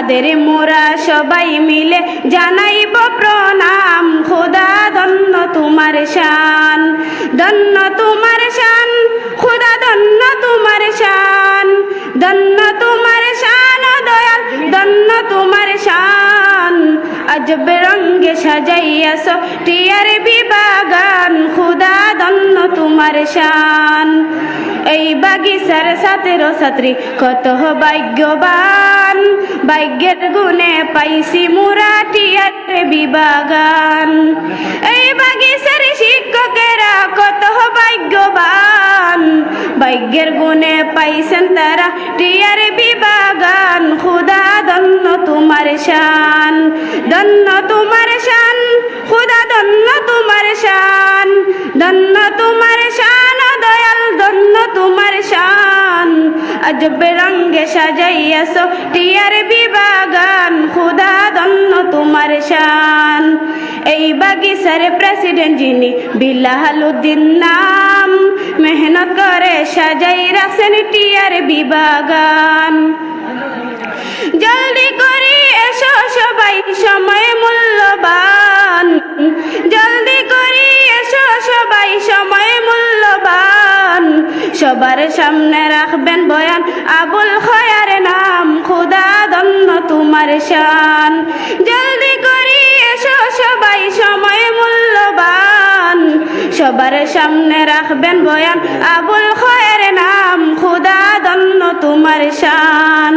তাদের মোরা সবাই মিলে জানাইব প্রণাম। খোদা, ধন্য তোমার শান। ধন্য তোমার শান। খোদা, ধন্য তোমার শান। ধন্য তোমার শান দয়াল, ধন্য তোমার শান। আজব রঙ্গে সাজাইয়াছ টিয়ার বিবাগান। খুদা, ধন্য তোমার শান। এই বাগিচার সাথেরও ছাত্রী কত ভাগ্যবান। ভাগ্যের গুণে পাইছি মুরা টিয়ার বিবাগান এই বাগিচার শিক্ষকেরা কত ভাগ্যবান। ভাগ্যের গুণে পাইছেন তারা টিয়ার বিবাগান খুদা ধন্য তোমার শান, ধন্য তোমার শান, খুদা ধন্য তোমার শান, ধন্য তোমার আজব রঙ্গে সাজাইয়াছ, টিয়ার বিবাগান, খুদা দন্ন তোমার শান। এই বাগিচার প্রেসিডেন্ট যিনি বিলাহালুদ্দিন নাম, মেহনত করে সাজাই রাখছেন টিয়ার বিবাগান। সবার সামনে রাখবেন বয়ান। আবুল খয়ার নাম, খুদা দন্ন তোমার শান। জলদি করি এসো সবাই, সময় মূল্যবান। সবার সামনে রাখবেন বয়ান। আবুল খয়ের নাম, খুদা দন্ন তোমার শান।